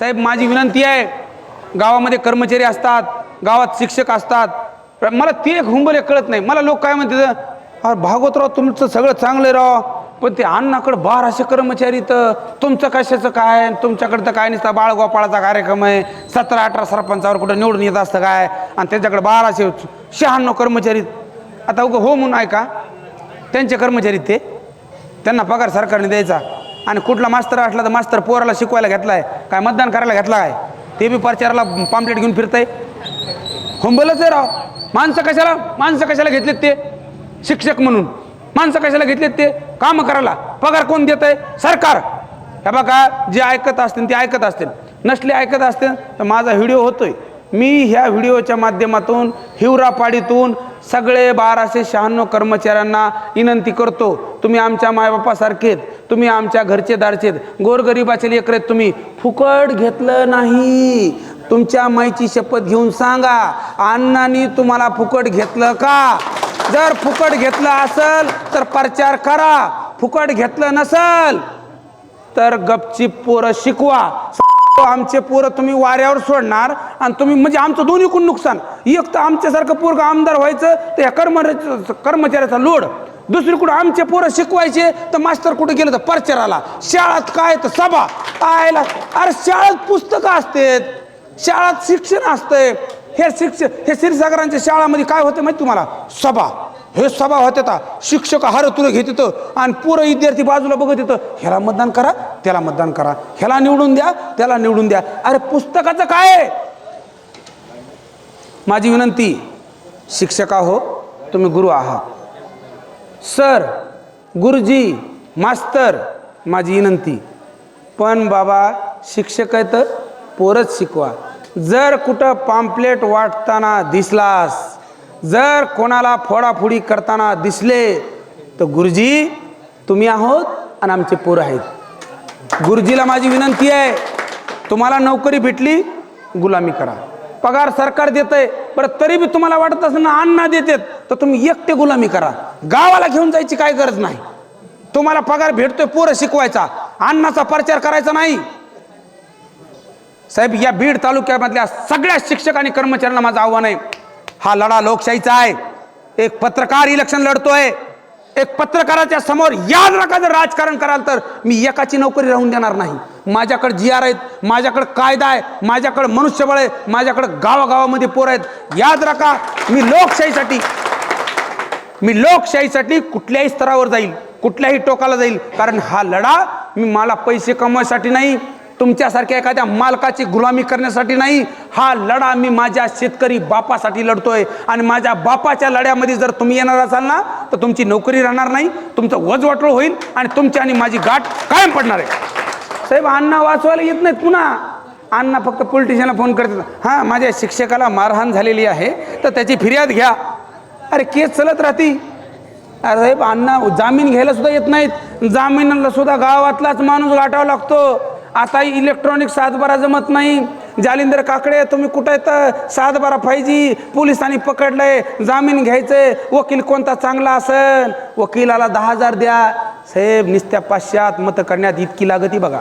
साहेब माझी विनंती आहे गावामध्ये कर्मचारी असतात गावात शिक्षक असतात. मला ते एक हुंबले कळत नाही. मला लोक काय म्हणतात अरे भागवतराव तुमचं सगळं चांगलं राव पण ते अण्णाकडं बाराशे कर्मचारी तर तुमचं कशाचं काय? तुमच्याकडं तर काय नसतं बाळगोपाळाचा कार्यक्रम आहे. सतरा अठरा सरपंचावर कुठं निवडून येत असतं काय? आणि त्यांच्याकडे बाराशे शहाण्णव कर्मचारी. आता उगं हो म्हणून ऐका त्यांचे कर्मचारी ते त्यांना पगार सरकारने द्यायचा. आणि कुठला मास्तर असला तर मास्तर पोराला शिकवायला घेतलाय. काय मतदान करायला घेतला काय? ते बी प्रचाराला पाम्पलेट घेऊन फिरताय. हुंबलच आहे राव. माणसं कशाला माणसं कशाला घेतलेत ते? शिक्षक म्हणून. माणसं कशाला घेतलेत ते? कामं करायला. पगार कोण देत आहे सरकार. हे बघा जे ऐकत असतील ते ऐकत असतील. नसले ऐकत असतील तर माझा व्हिडिओ होतोय. मी ह्या व्हिडिओच्या माध्यमातून हिवरापाडीतून सगळे बाराशे शहाण्णव कर्मचाऱ्यांना विनंती करतो. तुम्ही आमच्या मायबापासारखेत तुम्ही आमच्या घरचे दारचेत गोरगरिबाचे लेकर तुम्ही फुकट घेतलं नाही. तुमच्या माईची शपथ घेऊन सांगा अण्णांनी तुम्हाला फुकट घेतलं का? जर फुकट घेतलं असल तर प्रचार करा. फुकट घेतलं नसल तर गपचीप पोरं शिकवा. आमचे पोरं तुम्ही वाऱ्यावर सोडणार आणि तुम्ही म्हणजे आमचं दोन्हीकडून नुकसान. एक तर आमच्यासारखं पोरग आमदार व्हायचं तर या कर्म कर्मचाऱ्याचा लोड. दुसरी कुठं आमचे पोरं शिकवायचे तर मास्तर कुठं गेलं तर परचराला. शाळात काय तर सभा. आयला अरे शाळेत पुस्तकं असतात. शाळेत शिक्षण असतंय. हे शिक्षण हे क्षीरसागरांच्या शाळामध्ये काय होते माहिती तुम्हाला? सभा. हे सभा होते आता शिक्षक हार तुला घेत येतं आणि पुरं विद्यार्थी बाजूला बघत येतं ह्याला मतदान करा त्याला मतदान करा. ह्याला निवडून द्या त्याला निवडून द्या. अरे पुस्तकाचं काय? माझी विनंती शिक्षका हो तुम्ही गुरु आहात सर गुरुजी मास्तर माझी विनंती. पण बाबा शिक्षक आहे तर पोरच शिकवा. जर कुठं पाम्पलेट वाटताना दिसलास जर कोणाला फोडाफोडी करताना दिसले तर गुरुजी तुम्ही आहोत आणि आमचे पोरं आहेत. गुरुजीला माझी विनंती आहे तुम्हाला नोकरी भेटली गुलामी करा. पगार सरकार देतंय बरं तरी बी तुम्हाला वाटत असेल ना अन्न देतात तर तुम्ही एकटे गुलामी करा. गावाला घेऊन जायची काय गरज नाही. तुम्हाला पगार भेटतोय पोरं शिकवायचा अन्नाचा प्रचार करायचा नाही. साहेब या बीड तालुक्यामधल्या सगळ्या शिक्षक आणि कर्मचाऱ्यांना माझं आव्हान आहे. हा लढा लोकशाहीचा आहे. एक पत्रकार इलेक्शन लढतोय. एक पत्रकाराच्या समोर याद राखा जर राजकारण कराल तर मी एकाची नोकरी राहून देणार नाही. माझ्याकडे जी आर आहेत माझ्याकडे कायदा आहे माझ्याकडे मनुष्यबळ आहे माझ्याकडे गावागावामध्ये पोर आहेत. याद राखा मी लोकशाहीसाठी मी लोकशाहीसाठी कुठल्याही स्तरावर जाईल कुठल्याही टोकाला जाईल कारण हा लढा मी मला पैसे कमवायसाठी नाही तुमच्यासारख्या एखाद्या मालकाची गुलामी करण्यासाठी नाही हा लढा मी माझ्या शेतकरी बापासाठी लढतोय. आणि माझ्या बापाच्या लढ्यामध्ये जर तुम्ही येणार असाल ना तर तुमची नोकरी राहणार नाही तुमचं वजवाटोळ होईल आणि तुमची आणि माझी गाठ कायम पडणार आहे. साहेब अण्णा वाचवायला येत नाहीत पुन्हा. अण्णा फक्त पोलिटिशियनला फोन करतात. हां माझ्या शिक्षकाला मारहाण झालेली आहे तर त्याची फिर्याद घ्या. अरे केस चलत राहती. अरे साहेब अण्णा जामीन घ्यायला सुद्धा येत नाहीत. जामिनाला सुद्धा गावातलाच माणूस गाठावा लागतो. आता इलेक्ट्रॉनिक सातबारा जमत नाही. जालिंदर काकडे तुम्ही कुठं येतं सातबारा पाहिजे पोलिसांनी पकडलंय. जामीन घ्यायचंय. वकील कोणता चांगला असेल वकिलाला दहा हजार द्या. साहेब निस्त्या पाचशेत मतं करण्यात इतकी लागती बघा.